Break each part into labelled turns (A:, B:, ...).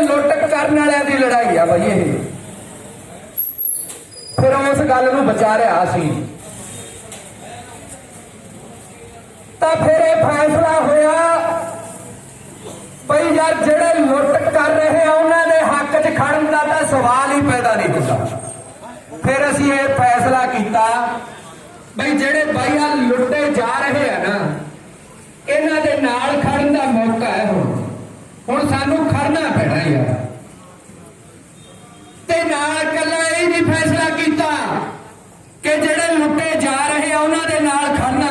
A: ਲੁੱਟ ਕਰਨ ਵਾਲਿਆਂ ਦੀ ਲੜਾਈ ਆ ਬਈ ਇਹ। ਫਿਰ ਉਸ ਗੱਲ ਨੂੰ ਬਚਾ ਰਿਹਾ ਸੀ। ਤਾਂ ਫਿਰ ਇਹ ਫੈਸਲਾ ਹੋਇਆ ਬਈ ਯਾਰ ਜਿਹੜੇ ਲੁੱਟ ਕਰ ਰਹੇ ਆ, ਉਹਨਾਂ ਦੇ ਹੱਕ 'ਚ ਖੜਨ ਦਾ ਤਾਂ ਸਵਾਲ ਹੀ ਪੈਦਾ ਨਹੀਂ ਹੁੰਦਾ। ਫਿਰ ਅਸੀਂ ਇਹ ਫੈਸਲਾ ਕੀਤਾ ਬਈ ਜਿਹੜੇ ਬਾਈ ਆ ਲੁੱਟੇ ਜਾ ਰਹੇ ਆ ਨਾ, ਇਹਨਾਂ ਦੇ ਨਾਲ ਖੜਨ ਦਾ ਮੌਕਾ ਹੈ ਹੁਣ ਹੁਣ ਸਾਨੂੰ ਖੜਨਾ ਪੈਣਾ ਯਾਰ ਤੇ ਨਾਲ ਕੱਲਾ ਇਹ ਵੀ ਫੈਸਲਾ ਕੀਤਾ ਕਿ ਜਿਹੜੇ ਲੁੱਟੇ ਜਾ ਰਹੇ ਆ, ਉਹਨਾਂ ਦੇ ਨਾਲ ਖੜਨਾ।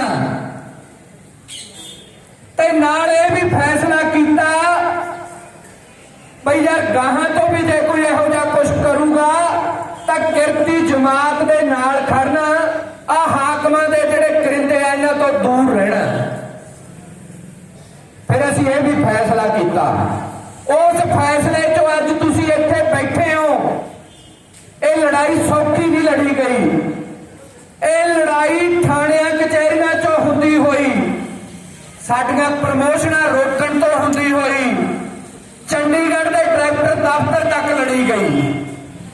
A: ਤੇ ਨਾਲ ਇਹ ਵੀ ਫੈਸਲਾ ਕੀਤਾ, ਬਈ ਯਾਰ ਗਾਹਾਂ ਤੋਂ ਵੀ ਜੇ ਕੋਈ ਇਹੋ ਜਿਹਾ ਕੁਝ ਕਰੂਗਾ, ਤਾਂ ਕਿਰਤੀ ਜਮਾਤ ਦੇ ਨਾਲ ਖੜਨਾ ਆ ਹਾਕਮਾਂ ਦੇ ਜਿਹੜੇ ਕਰਿੰਦੇ ਆ, ਇਹਨਾਂ ਤੋਂ ਦੂਰ ਰਹਿਣਾ। ਇਹ ਵੀ ਫੈਸਲਾ ਕੀਤਾ। ਉਸ ਫੈਸਲੇ ਤੋਂ ਅੱਜ ਤੁਸੀਂ ਇੱਥੇ ਬੈਠੇ ਹੋ। ਇਹ ਲੜਾਈ ਸੌਖੀ ਨਹੀਂ ਲੜੀ ਗਈ। ਇਹ ਲੜਾਈ ਥਾਣਿਆਂ, ਕਚਹਿਰੀਆਂ 'ਚੋਂ ਹੁੰਦੀ ਹੋਈ। ਸਾਡੀਆਂ ਪ੍ਰਮੋਸ਼ਨਾਂ ਰੋਕਣ ਤੋਂ ਹੁੰਦੀ ਹੋਈ। ਚੰਡੀਗੜ੍ਹ ਦੇ ਡਾਇਰੈਕਟਰ ਦਫ਼ਤਰ ਤੱਕ ਲੜੀ ਗਈ।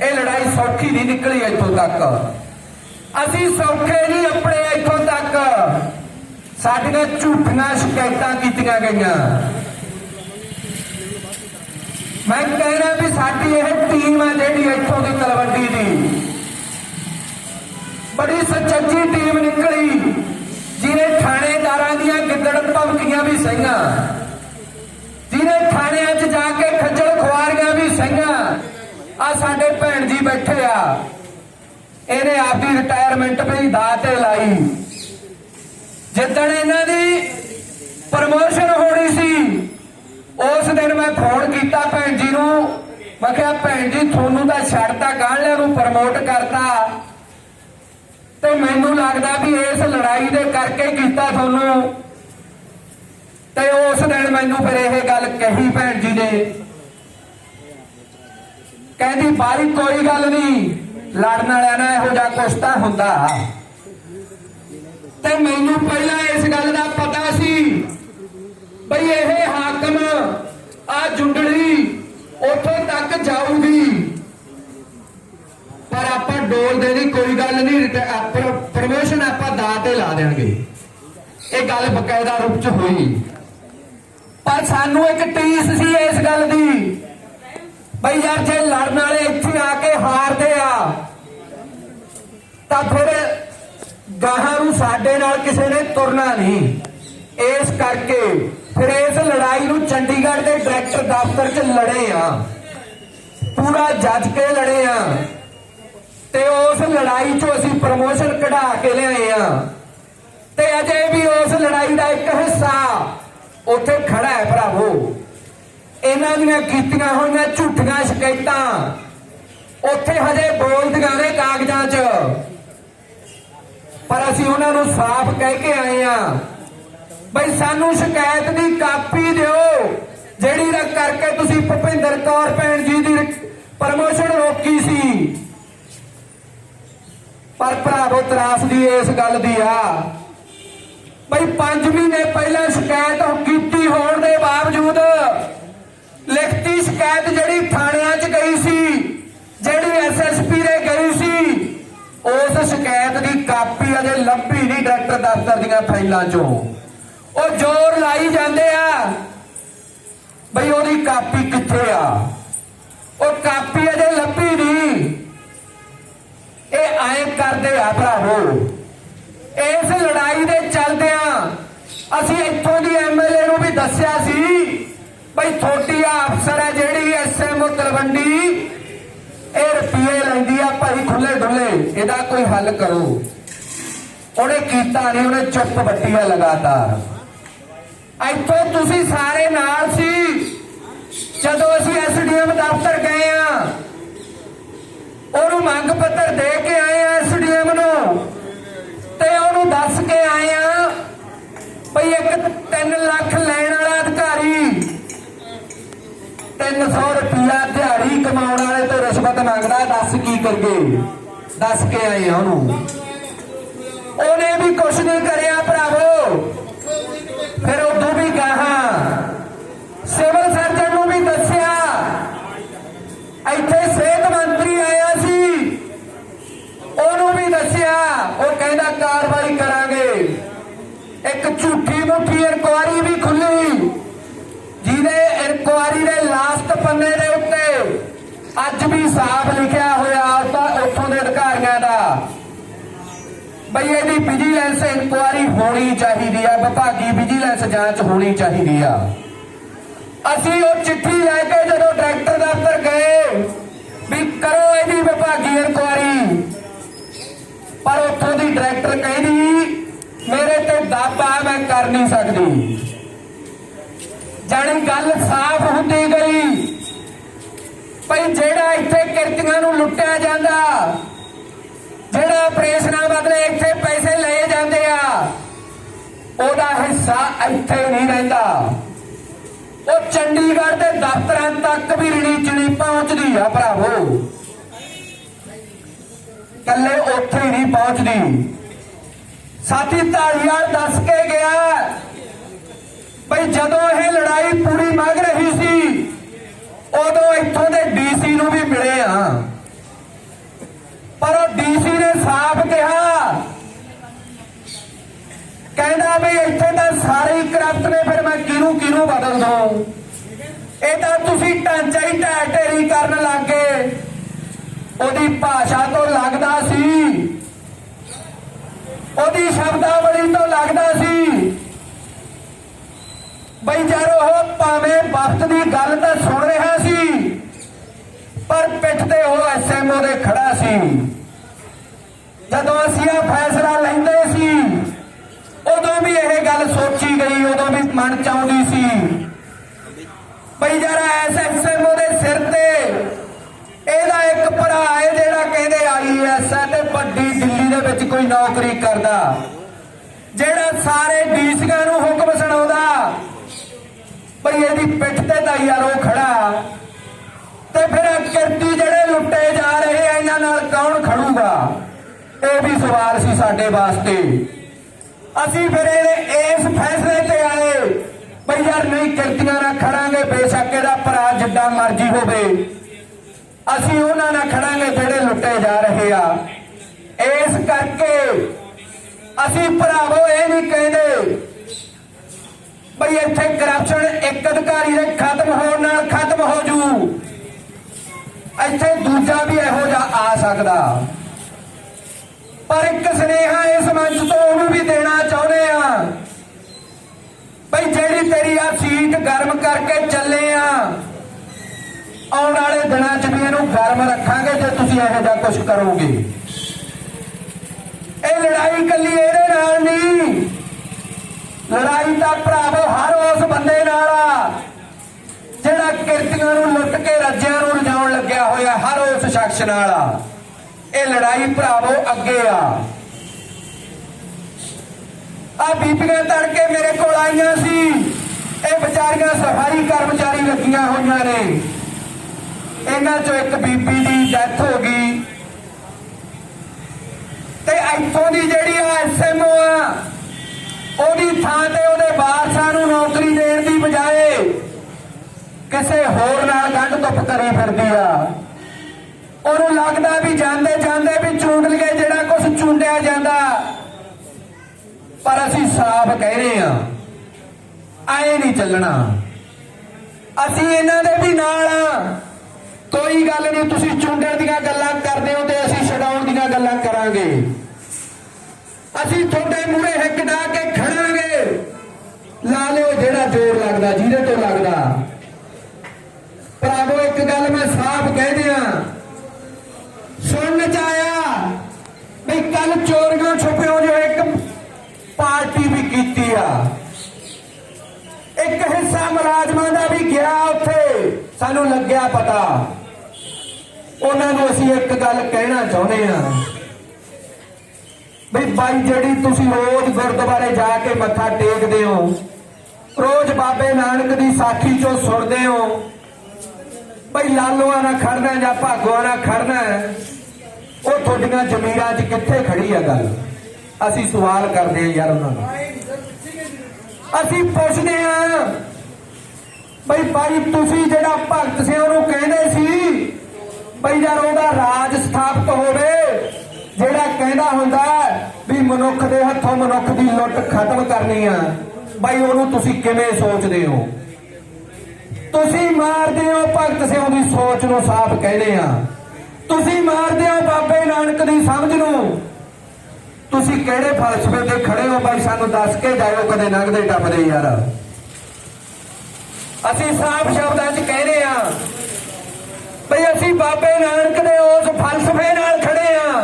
A: ਇਹ ਲੜਾਈ ਸੌਖੀ ਨਹੀਂ ਨਿਕਲੀ ਇੱਥੋਂ ਤੱਕ। ਅਸੀਂ ਸੌਖੇ ਨਹੀਂ ਆਪਣੇ ਇੱਥੋਂ ਤੱਕ। ਸਾਡੀਆਂ ਝੂਠੀਆਂ ਸ਼ਿਕਾਇਤਾਂ ਕੀਤੀਆਂ ਗਈਆਂ। ਮੈਂ ਕਹਿਣਾ ਵੀ ਸਾਡੀ ਇਹ ਟੀਮ ਆ ਜਿਹੜੀ ਇੱਥੋਂ ਦੀ ਤਲਵੰਡੀ ਦੀ। ਬੜੀ ਸੱਚੀ ਟੀਮ ਨਿਕਲੀ, ਜਿਹਨੇ ਥਾਣੇਦਾਰਾਂ ਦੀਆਂ ਗਿੱਦੜ ਧਮਕੀਆਂ ਵੀ ਸਹੀਆਂ। ਜਿਹਨੇ ਥਾਣਿਆਂ 'ਚ ਜਾ ਕੇ ਖੱਜਲ ਖੁਆਰੀਆਂ ਵੀ ਸਹੀਆਂ। ਆ ਸਾਡੇ ਭੈਣ ਜੀ ਬੈਠੇ ਆ। ਇਹਨੇ ਆਪਦੀ ਰਿਟਾਇਰਮੈਂਟ ਵੀ ਦਾਅ ਤੇ ਲਾਈ। ਜਿੱਦਣ ਇਹਨਾਂ ਦੀ ਪ੍ਰਮੋਸ਼ਨ ਹੋਣੀ ਸੀ, ਉਸ ਦਿਨ ਮੈਂ ਫੋਨ ਕੀਤਾ ਭੈਣ ਜੀ ਨੂੰ। ਮੈਂ ਕਿਹਾ, ਭੈਣ ਜੀ, ਤੁਹਾਨੂੰ ਤਾਂ ਛੱਡਤਾ ਗਾਂਹਲਿਆਂ ਨੂੰ ਪ੍ਰਮੋਟ ਕਰਤਾ। ਤੇ ਮੈਨੂੰ ਲੱਗਦਾ ਵੀ ਇਸ ਲੜਾਈ ਦੇ ਕਰਕੇ ਕੀਤਾ ਤੁਹਾਨੂੰ। ਤੇ ਉਸ ਦਿਨ ਮੈਨੂੰ ਫਿਰ ਇਹ ਗੱਲ ਕਹੀ ਭੈਣ ਜੀ ਨੇ। ਕਹਿੰਦੀ ਬਾਰੀ ਕੋਈ ਗੱਲ ਨਹੀਂ। ਲੜਨ ਵਾਲਿਆਂ ਨਾਲ ਇਹੋ ਜਿਹਾ ਕੁਛ ਤਾਂ ਹੁੰਦਾ। ਤੇ ਮੈਨੂੰ ਪਹਿਲਾਂ ਇਸ ਗੱਲ ਦਾ ਪਤਾ ਸੀ ਬਈ ਇਹ ਹਾਕਮ ਆ ਜੁੰਡਲੀ ਉੱਥੋਂ ਤੱਕ ਜਾਊਗੀ। ਪਰ ਆਪਾਂ ਡੋਲ ਦੀ ਕੋਈ ਗੱਲ ਨਹੀਂ ਪ੍ਰਮੋਸ਼ਨ ਆਪਾਂ ਦਾ ਤੇ ਲਾ ਦੇਣਗੇ। ਇਹ ਗੱਲ ਬਕਾਇਦਾ ਰੂਪ ਚ ਹੋਈ। ਪਰ ਸਾਨੂੰ ਇੱਕ ਟੀਸ ਸੀ ਇਸ ਗੱਲ ਦੀ। ਬਈ ਯਾਰ, ਜੇ ਲੜਨ ਵਾਲੇ ਇੱਥੇ ਆ ਕੇ ਹਾਰਦੇ ਆ, ਤਾਂ ਫਿਰ ਗਾਹਾਂ ਨੂੰ ਸਾਡੇ ਨਾਲ ਕਿਸੇ ਨੇ ਤੁਰਨਾ ਨਹੀਂ। ਇਸ ਕਰਕੇ ਫਿਰ ਇਸ ਲੜਾਈ ਨੂੰ ਚੰਡੀਗੜ੍ਹ ਦੇ ਡਾਇਰੈਕਟਰ ਦਫ਼ਤਰ 'ਚ ਲੜੇ ਆ। ਪੂਰਾ ਜੱਜ ਕੇ ਲੜੇ ਆ। ਤੇ ਉਸ ਲੜਾਈ 'ਚੋਂ ਅਸੀਂ ਪ੍ਰਮੋਸ਼ਨ ਕਢਾ ਕੇ ਲਿਆਏ ਆ। ਤੇ ਅਜੇ ਵੀ ਉਸ ਲੜਾਈ ਦਾ ਇੱਕ ਹਿੱਸਾ ਉੱਥੇ ਖੜਾ ਹੈ ਭਰਾਵੋ। ਇਹਨਾਂ ਦੀਆਂ ਕੀਤੀਆਂ ਹੋਈਆਂ ਝੂਠੀਆਂ ਸ਼ਿਕਾਇਤਾਂ ਉੱਥੇ ਹਜੇ ਬੋਲਦੀਆਂ ਨੇ ਕਾਗਜ਼ਾਂ 'ਚ। ਪਰ ਅਸੀਂ ਉਹਨਾਂ ਨੂੰ ਸਾਫ਼ ਕਹਿ ਕੇ ਆਏ ਆ ਬਈ ਸਾਨੂੰ ਸ਼ਿਕਾਇਤ ਦੀ ਕਾਪੀ ਦਿਓ, ਜਿਹੜੀ ਦਾ ਕਰਕੇ ਤੁਸੀਂ ਭੁਪਿੰਦਰ ਕੌਰ ਭੈਣ ਜੀ ਦੀ ਪ੍ਰਮੋਸ਼ਨ ਰੋਕੀ ਸੀ। ਪਰ ਭਰਾਵੋ, ਤਰਾਸ ਦੀ ਇਸ ਗੱਲ ਦੀ ਆ। ਬਈ 5 ਮਹੀਨੇ ਪਹਿਲਾਂ 77 ਦੀਆਂ ਫਾਈਲਾਂ ਚੋਂ। ਉਹ ਜ਼ੋਰ ਲਾਈ ਜਾਂਦੇ ਆ। ਬਈ ਉਹਦੀ ਕਾਪੀ ਕਿੱਥੇ ਆ? ਉਹ ਕਾਪੀ ਅਜੇ ਲੱਭੀ ਨਹੀਂ। ਇਹ ਐਂ ਕਰਦੇ ਆ ਭਰਾਵੋ। ਇਸ ਲੜਾਈ ਦੇ ਚੱਲਦਿਆਂ ਅਸੀਂ ਇੱਥੋਂ ਦੀ ਐਮਐਲਏ ਨੂੰ ਵੀ ਦੱਸਿਆ ਸੀ, ਬਈ ਥੋਟੀ ਆ ਅਫਸਰ ਹੈ ਜਿਹੜੀ ਐਸਐਮਓ ਤਲਵੰਡੀ, ਇਹ ਰੁਪਏ ਲੈਂਦੀ ਆ ਭਾਈ ਖੁੱਲੇ ਡੁੱਲੇ ਇਹਦਾ ਕੋਈ ਹੱਲ ਕਰੋ। ਉਹਨੇ ਕੀਤਾ ਨਹੀਂ ਉਹਨੇ ਚੁੱਪ ਵੱਟੀ ਲਗਾਤਾਰ ਇੱਥੋਂ ਤੁਸੀਂ ਸਾਰੇ ਨਾਲ ਸੀ। ਜਦੋਂ ਅਸੀਂ ਐਸਡੀਐਮ ਦਫ਼ਤਰ ਗਏ ਆ, ਉਹਨੂੰ ਮੰਗ ਪੱਤਰ ਦੇ ਕੇ ਆਏ ਆ ਐਸਡੀਐਮ ਨੂੰ ਤੇ ਉਹਨੂੰ ਦੱਸ ਕੇ ਆਏ ਆ ਭਈ ਇੱਕ 3 ਲੱਖ ਲੈਣ ਵਾਲਾ ਅਧਿਕਾਰੀ 300 ਰੁਪਿਆ ਦਿਹਾੜੀ ਕਮਾਉਣ ਵਾਲੇ ਤੋਂ ਰਿਸ਼ਵਤ ਮੰਗਦਾ, ਦੱਸ ਕੀ ਕਰਗੇ ਦੱਸ ਕੇ ਆਏ ਆ ਉਹਨੂੰ। ਉਹਨੇ ਵੀ ਕੁਛ ਨਹੀਂ ਕਰਿਆ ਭਰਾਵੋ। ਫਿਰ ਉਦੋਂ ਵੀ ਗਾਹਾਂ। ਸਿਵਲ ਸਰਜਨ ਨੂੰ ਵੀ ਦੱਸਿਆ। ਇੱਥੇ ਸਿਹਤ ਮੰਤਰੀ ਆਇਆ ਸੀ। ਉਹਨੂੰ ਵੀ ਦੱਸਿਆ। ਉਹ ਕਹਿੰਦਾ ਕਾਰਵਾਈ ਕਰਾਂਗੇ। ਇੱਕ ਝੂਠੀ ਮੁੱਠੀ ਇਨਕੁਆਰੀ ਵੀ ਖੁੱਲੀ ਜਿਹਦੇ ਇਨਕੁਆਰੀ ਦੇ ਲਾਸਟ ਪੰਨੇ ਦੇ ਉੱਤੇ ਅੱਜ ਵੀ ਸਾਫ਼ ਲਿਖਿਆ ਹੋਇਆ ਉੱਥੋਂ ਦੇ ਅਧਿਕਾਰੀਆਂ ਦਾ। ਬਈ ਇਹਦੀ ਵਿਜੀਲੈਂਸ ਇਨਕੁਆਰੀ ਹੋਣੀ ਚਾਹੀਦੀ ਆ, ਵਿਭਾਗੀ ਵਿਜੀਲੈਂਸ ਜਾਂਚ ਹੋਣੀ ਚਾਹੀਦੀ ਆ। ਅਸੀਂ ਉਹ ਚਿੱਠੀ ਲੈ ਕੇ ਜਦੋਂ ਡਾਇਰੈਕਟਰ ਦਫ਼ਤਰ ਗਏ ਵੀ ਕਰੋ ਇਹਦੀ ਵਿਭਾਗੀ ਇਨਕੁਆਰੀ ਪਰ ਉੱਥੋਂ ਦੀ ਡਾਇਰੈਕਟਰ ਕਹਿੰਦੀ, ਮੇਰੇ ਤੇ ਦਾਬਾ ਮੈਂ ਕਰ ਨਹੀਂ ਸਕਦੀ। ਜਾਣੀ ਗੱਲ ਸਾਫ਼ ਹੁੰਦੀ ਗਈ। ਭਈ ਜਿਹੜਾ ਇੱਥੇ ਕਿਰਤੀਆਂ ਨੂੰ ਲੁੱਟਿਆ ਜਾਂਦਾ ਆਪਰੇਸ਼ਨਾਂ ਬਦਲੇ ਇੱਥੇ ਪੈਸੇ ਲਏ ਜਾਂਦੇ ਆ। ਉਹਦਾ ਹਿੱਸਾ ਇੱਥੇ ਨਹੀਂ ਰਹਿੰਦਾ। ਉਹ ਚੰਡੀਗੜ੍ਹ ਦੇ ਦਫ਼ਤਰਾਂ ਤੱਕ ਵੀ ਰਣੀਚ ਪਹੁੰਚਦੀ ਆ ਭਰਾਵੋ। ਕੱਲੇ ਉੱਥੇ ਹੀ ਨਹੀਂ ਪਹੁੰਚਦੀ। ਸਾਥੀ ਧਾਲੀਵਾਲ ਦੱਸ ਕੇ ਗਿਆ ਬਈ ਜਦੋਂ ਇਹ ਲੜਾਈ ਪੂਰੀ ਮੰਗ ਰਹੀ ਸੀ, ਉਦੋਂ ਇੱਥੋਂ ਦੇ ਡੀਸੀ ਨੂੰ ਵੀ ਮਿਲੇ ਆ ਪਰ ਉਹ ਡੀਸੀ ਨੇ ਸਾਫ਼ ਕਿਹਾ ਕਹਿੰਦਾ ਵੀ ਇੱਥੇ ਤਾਂ ਸਾਰੇ ਹੀ ਕਰਪਟ ਨੇ, ਫਿਰ ਮੈਂ ਕਿਹਨੂੰ ਕਿਹਨੂੰ ਬਦਲ ਦਵਾਂ? ਇਹ ਤਾਂ ਤੁਸੀਂ ਢਾਂਚਾ ਹੀ ਢਹਿ ਢੇਰੀ ਕਰਨ ਲੱਗੇ। ਉਹਦੀ ਭਾਸ਼ਾ ਤੋਂ ਲੱਗਦਾ ਸੀ। ਉਹਦੀ ਸ਼ਬਦਾਵਲੀ ਤੋਂ ਲੱਗਦਾ ਸੀ। ਬਈ ਜਦ ਉਹ ਭਾਵੇਂ ਵਕਤ ਦੀ ਗੱਲ ਤਾਂ ਸੁਣ ਰਿਹਾ ਸੀ, ਪਰ ਪਿੱਠ ਤੇ ਉਹ ਐਸਐਮਓ ਦੇ ਖੜਾ ਸੀ। ਜਦੋਂ ਅਸੀਂ ਇਹ ਫੈਸਲਾ ਲੈਂਦੇ ਸੀ ਉਦੋਂ ਵੀ ਇਹ ਗੱਲ ਸੋਚੀ ਗਈ, ਉਦੋਂ ਵੀ ਮਨ ਚ ਆਉਂਦੀ ਸੀ। ਬਈ ਜਰਾ ਐਸਐਮਓ ਦੇ ਸਿਰ ਤੇ, ਇਹਦਾ ਇੱਕ ਭਰਾ ਹੈ ਜਿਹੜਾ ਕਹਿੰਦੇ ਆਈਐਸ ਹੈ ਤੇ ਵੱਡੀ ਦਿੱਲੀ ਦੇ ਵਿੱਚ ਕੋਈ ਨੌਕਰੀ ਕਰਦਾ। ਜਿਹੜਾ ਸਾਰੇ ਡੀਸੀਆਂ ਨੂੰ ਹੁਕਮ ਸੁਣਾਉਂਦਾ ਭਈ ਇਹਦੀ ਪਿੱਠ ਤੇ ਤਾਂ ਯਾਰ ਉਹ ਖੜਾ। ਤੇ ਫਿਰ ਇਹ ਕਿਰਤੀ ਜਿਹੜੇ ਲੁੱਟੇ ਜਾ ਰਹੇ ਆ, ਇਹਨਾਂ ਨਾਲ ਕੌਣ ਖੜੂਗਾ? ਇਹ ਵੀ ਸਵਾਲ ਸੀ ਸਾਡੇ ਵਾਸਤੇ। ਅਸੀਂ ਫਿਰ ਇਸ ਫੈਸਲੇ ਤੇ ਆਏ ਬਈ ਯਾਰ ਨਹੀਂ ਕਿਰਤੀਆਂ ਨਾਲ ਖੜਾਂਗੇ, ਬੇਸ਼ੱਕ ਇਹਦਾ ਭਰਾ ਜਿੱਦਾਂ ਮਰਜ਼ੀ ਹੋਵੇ। ਅਸੀਂ ਉਹਨਾਂ ਨਾਲ ਖੜਾਂਗੇ ਜਿਹੜੇ ਲੁੱਟੇ ਜਾ ਰਹੇ ਆ। ਇਸ ਕਰਕੇ ਅਸੀਂ ਭਰਾਵੋ ਇਹ ਨਹੀਂ ਕਹਿੰਦੇ ਬਈ ਇੱਥੇ ਕਰਪਸ਼ਨ ਇੱਕ ਅਧਿਕਾਰੀ ਦੇ ਖਤਮ ਹੋਣ ਨਾਲ ਖਤਮ ਹੋ ਜੂ। ਇੱਥੇ ਦੂਜਾ ਵੀ ਇਹੋ ਜਿਹਾ ਆ ਸਕਦਾ। ਪਰ ਇੱਕ ਸੁਨੇਹਾ ਇਸ ਮੰਚ ਤੋਂ ਉਹਨੂੰ ਵੀ ਦੇਣਾ ਚਾਹੁੰਦੇ ਆ। ਬਈ ਜਿਹੜੀ ਤੇਰੀ ਆ ਸੀਟ ਗਰਮ ਕਰਕੇ ਚੱਲੇ ਆ, ਆਉਣ ਵਾਲੇ ਦਿਨਾਂ 'ਚ ਵੀ ਇਹਨੂੰ ਗਰਮ ਰੱਖਾਂਗੇ ਜੇ ਤੁਸੀਂ ਇਹੋ ਜਿਹਾ ਕੁਝ ਕਰੋਗੇ। ਇਹ ਲੜਾਈ ਕੱਲੀ ਇਹਦੇ ਨਾਲ ਨਹੀਂ। ਲੜਾਈ ਤਾਂ ਭਰਾਵੋ ਹਰ ਉਸ ਬੰਦੇ ਨਾਲ ਆ, ਜਿਹੜਾ ਕਿਰਤੀਆਂ ਨੂੰ ਲੁੱਟ ਕੇ ਰੱਜਿਆਂ ਨੂੰ ਰਜਾਉਣ ਲੱਗਿਆ ਹੋਇਆ ਹਰ ਉਸ ਸ਼ਖਸ ਨਾਲ ਆ। ਇਹ ਲੜਾਈ ਭਰਾਵੋ ਅੱਗੇ ਆ। ਆ ਬੀਬੀਆਂ ਤੜਕੇ ਮੇਰੇ ਕੋਲ ਆਈਆਂ ਸੀ। ਇਹ ਵਿਚਾਰੀਆਂ ਸਫ਼ਾਈ ਕਰਮਚਾਰੀ ਲੱਗੀਆਂ ਹੋਈਆਂ ਨੇ। ਇਹਨਾਂ ਚੋਂ ਇੱਕ ਬੀਬੀ ਦੀ ਡੈਥ ਹੋ ਗਈ। ਤੇ ਇੱਥੋਂ ਦੀ ਜਿਹੜੀ ਆ ਐਸਐਮਓ ਆ, ਉਹਦੀ ਥਾਂ ਤੇ ਉਹਦੇ ਵਾਰਸਾਂ ਨੂੰ ਨੌਕਰੀ ਦੇਣ ਦੀ ਬਜਾਏ ਕਿਸੇ ਹੋਰ ਨਾਲ ਗੰਢ ਧੁੱਪ ਕਰੀ ਫਿਰਦੀ ਆ। ਉਹਨੂੰ ਲੱਗਦਾ ਵੀ ਜਾਂਦੇ ਜਾਂਦੇ ਵੀ ਚੂੰਡ ਲਗੇ ਜਿਹੜਾ ਕੁਝ ਚੁੰਡਿਆ ਜਾਂਦਾ। ਪਰ ਅਸੀਂ ਸਾਫ਼ ਕਹਿ ਰਹੇ ਆ ਆਏ ਨਹੀਂ ਚੱਲਣਾ। ਅਸੀਂ ਇਹਨਾਂ ਦੇ ਵੀ ਨਾਲ ਕੋਈ ਗੱਲ ਨਹੀਂ, ਤੁਸੀਂ ਚੁੰਡਣ ਦੀਆਂ ਗੱਲਾਂ ਕਰਦੇ ਹੋ ਤੇ ਅਸੀਂ ਛਡਾਉਣ ਦੀਆਂ ਗੱਲਾਂ ਕਰਾਂਗੇ। ਅਸੀਂ ਤੁਹਾਡੇ ਮੂਹਰੇ ਹਿੱਕ ਡਾ ਕੇ ਖੜਾਂਗੇ। ਲਾ ਲਿਓ ਜਿਹੜਾ ਜ਼ੋਰ ਲੱਗਦਾ, ਜਿਹਦੇ ਤੋਂ ਲੱਗਦਾ। ਭਰਾਵੋ, ਇੱਕ ਗੱਲ ਮੈਂ ਸਾਫ਼ ਕਹਿ ਦਿਆਂ ਸੁਣਨ ਚ ਆਇਆ ਵੀ ਕੱਲ ਚੋਰੀਆਂ ਛੁਪਿਓ ਜੋ ਇੱਕ ਪਾਰਟੀ ਵੀ ਕੀਤੀ ਆ। ਇੱਕ ਹਿੱਸਾ ਮੁਲਾਜ਼ਮਾਂ ਦਾ ਵੀ ਗਿਆ ਉੱਥੇ। ਸਾਨੂੰ ਲੱਗਿਆ ਪਤਾ। ਉਹਨਾਂ ਨੂੰ ਅਸੀਂ ਇੱਕ ਗੱਲ ਕਹਿਣਾ ਚਾਹੁੰਦੇ ਆ ਵੀ ਬਾਈ, ਜਿਹੜੀ ਤੁਸੀਂ ਰੋਜ਼ ਗੁਰਦੁਆਰੇ ਜਾ ਕੇ ਮੱਥਾ ਟੇਕਦੇ ਹੋ, ਰੋਜ਼ ਬਾਬੇ ਨਾਨਕ ਦੀ ਸਾਖੀ ਚੋਂ ਸੁਣਦੇ ਹੋ, ਬਈ ਲਾਲੋਆਂ ਨਾਲ ਖੜਨਾ ਜਾਂ ਭਾਗੋਆਂ ਨਾਲ ਖੜਨਾ, ਉਹ ਤੁਹਾਡੀਆਂ ਜ਼ਮੀਰਾਂ 'ਚ ਕਿੱਥੇ ਖੜੀ ਆ ਗੱਲ? ਅਸੀਂ ਸਵਾਲ ਕਰਦੇ ਆ ਯਾਰ ਉਹਨਾਂ ਨੂੰ। ਅਸੀਂ ਪੁੱਛਦੇ ਆ ਬਈ ਭਾਈ ਤੁਸੀਂ ਜਿਹੜਾ ਭਗਤ ਸਿੰਘ ਉਹਨੂੰ ਕਹਿੰਦੇ ਸੀ, ਬਈ ਯਾਰ ਉਹਦਾ ਰਾਜ ਸਥਾਪਿਤ ਹੋਵੇ, ਜਿਹੜਾ ਕਹਿੰਦਾ ਹੁੰਦਾ ਵੀ ਮਨੁੱਖ ਦੇ ਹੱਥੋਂ ਮਨੁੱਖ ਦੀ ਲੁੱਟ ਖਤਮ ਕਰਨੀ ਆ, ਬਈ ਉਹਨੂੰ ਤੁਸੀਂ ਕਿਵੇਂ ਸੋਚਦੇ ਹੋ? ਤੁਸੀਂ ਮਾਰਦੇ ਹੋ ਭਗਤ ਸਿੰਘ ਦੀ ਸੋਚ ਨੂੰ ਸਾਫ਼ ਕਹਿੰਦੇ ਆ। ਤੁਸੀਂ ਮਾਰਦੇ ਹੋ ਬਾਬੇ ਨਾਨਕ ਦੀ ਸਮਝ ਨੂੰ। ਤੁਸੀਂ ਕਿਹੜੇ ਫਲਸਫੇ ਤੇ ਖੜੇ ਹੋ ਭਾਈ? ਸਾਨੂੰ ਦੱਸ ਕੇ ਜਾਇਓ, ਕਦੇ ਲੰਘਦੇ ਟੱਪਦੇ ਯਾਰ। ਅਸੀਂ ਸਾਫ਼ ਸ਼ਬਦਾਂ 'ਚ ਕਹਿੰਦੇ ਆ ਬਈ ਅਸੀਂ ਬਾਬੇ ਨਾਨਕ ਦੇ ਉਸ ਫਲਸਫੇ ਨਾਲ ਖੜੇ ਆ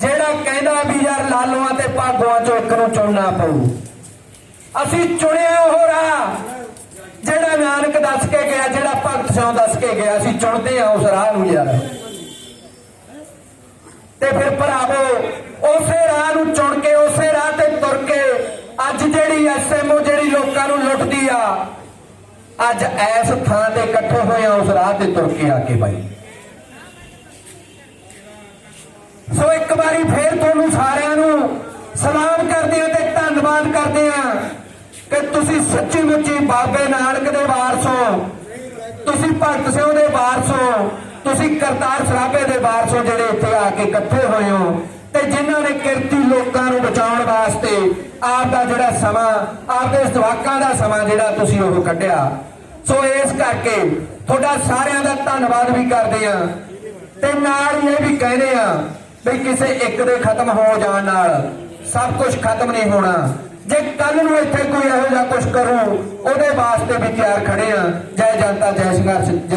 A: ਜਿਹੜਾ ਕਹਿੰਦਾ ਵੀ ਯਾਰ ਲਾਲੂਆਂ ਤੇ ਭਾਗੋਆਂ ਚੋਂ ਇੱਕ ਨੂੰ ਚੁਣਨਾ ਪਊ। ਅਸੀਂ ਚੁਣਿਆ ਉਹ ਰਾਹ ਜਿਹੜਾ ਨਾਨਕ ਦੱਸ ਕੇ ਗਿਆ, ਜਿਹੜਾ ਭਗਤ ਸਿੰਘ ਦੱਸ ਕੇ ਗਿਆ। ਅਸੀਂ ਚੁਣਦੇ ਆ ਉਸ ਰਾਹ ਨੂੰ ਯਾਰ। ਤੇ ਫਿਰ ਭਰਾਵੋ, ਉਸੇ ਰਾਹ ਨੂੰ ਚੁਣ ਕੇ, ਉਸੇ ਰਾਹ ਤੇ ਤੁਰ ਕੇ ਅੱਜ ਜਿਹੜੀ ਐਸਐਮਓ ਜਿਹੜੀ ਲੋਕਾਂ ਨੂੰ ਲੁੱਟਦੀ ਆ, ਅੱਜ ਐਸ ਥਾਂ ਤੇ ਇਕੱਠੇ ਹੋਏ ਆ, ਉਸ ਰਾਹ ਤੇ ਤੁਰ ਕੇ ਆ ਕੇ ਬਾਈ। ਸੋ ਇੱਕ ਵਾਰੀ ਫੇਰ ਤੁਹਾਨੂੰ ਸਾਰਿਆਂ ਨੂੰ ਸਲਾਮ ਕਰਦੇ ਆ ਤੇ ਧੰਨਵਾਦ ਕਰਦੇ ਆ ਕਿ ਤੁਸੀਂ ਸੱਚੀ ਮੁੱਚੀ ਬਾਬੇ ਨਾਨਕ ਦੇ ਵਾਰਸ ਹੋ। ਤੁਸੀਂ ਭਗਤ ਸਿੰਘ ਦੇ ਵਾਰਸ ਹੋ। ਤੁਸੀਂ ਕਰਤਾਰ ਸਰਾਭੇ ਦੇ ਵਾਰਸ ਹੋ ਜਿਹੜੇ ਇੱਥੇ ਆ ਕੇ ਇਕੱਠੇ ਹੋਏ ਹੋ ਤੇ ਜਿਨ੍ਹਾਂ ਨੇ ਕਿਰਤੀ ਲੋਕਾਂ ਨੂੰ ਬਚਾਉਣ ਵਾਸਤੇ ਆਪ ਦਾ ਜਿਹੜਾ ਸਮਾਂ ਆਪਦੇ ਜਵਾਕਾਂ ਦਾ ਸਮਾਂ ਜਿਹੜਾ ਤੁਸੀਂ ਉਹ ਕੱਢਿਆ। ਸੋ ਇਸ ਕਰਕੇ ਤੁਹਾਡਾ ਸਾਰਿਆਂ ਦਾ ਧੰਨਵਾਦ ਵੀ ਕਰਦੇ ਆ ਤੇ ਨਾਲ ਹੀ ਇਹ ਵੀ ਕਹਿੰਦੇ ਆ ਵੀ ਕਿਸੇ ਇੱਕ ਦੇ ਖਤਮ ਹੋ ਜਾਣ ਨਾਲ ਸਭ ਕੁਝ ਖਤਮ ਨਹੀਂ ਹੋਣਾ। ਜੇ ਕੱਲ ਨੂੰ ਇੱਥੇ ਕੋਈ ਇਹੋ ਜਿਹਾ ਕੁਝ ਕਰੂ, ਉਹਦੇ ਵਾਸਤੇ ਵੀ ਤਿਆਰ ਖੜੇ ਆ ਜੈ ਜਨਤਾ, ਜੈ ਸੰਘਰਸ਼